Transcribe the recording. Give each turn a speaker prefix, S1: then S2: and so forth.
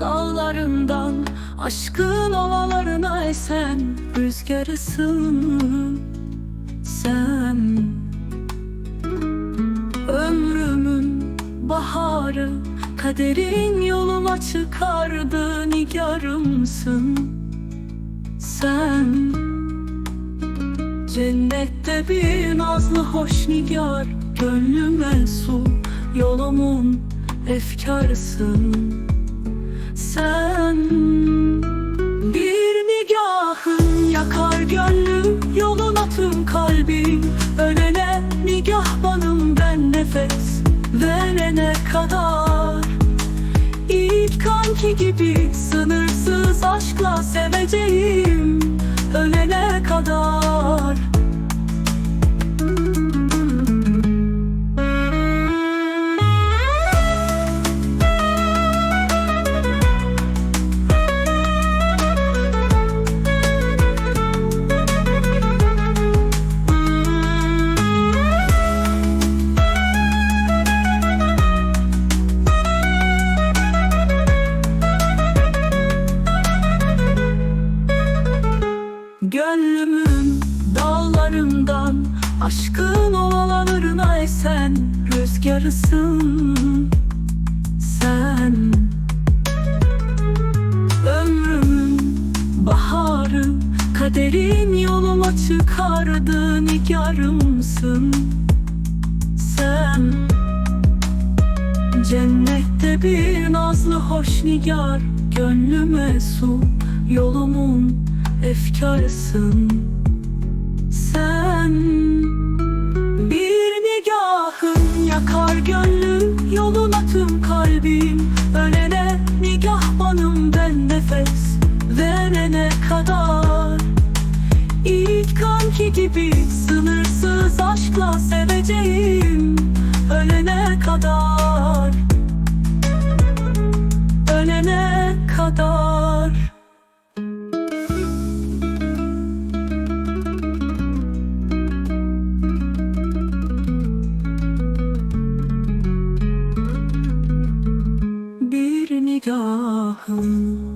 S1: dağlarından Aşkın ovalarına esen rüzgarısın sen. Ömrümün baharı Kaderin yoluma çıkardı nigarımsın Sen. Cennette bir nazlı hoş nigar Gönlüme su yolumun efkarısın Sen Bir nigahın yakar gönlüm Yoluna tüm kalbim Ölene nigah banım ben nefes Verene kadar. İlk kanki gibi sınırsız aşkla seveceğim Ölene kadar Gönlümün dağlarından Aşkın ovalarına esen rüzgarısın sen. Ömrümün baharı Kaderin yoluma çıkardı nigarımsın sen. Cennette bir nazlı hoş nigar Gönlüme su yolumun efkarısın. Sen Bir nigahın yakar gönlüm Yoluna tüm kalbim. Ölene nigah banım ben nefes Verene kadar. İlk kanki gibi sınırsız aşkla seveceğim Ölene kadar Nigahın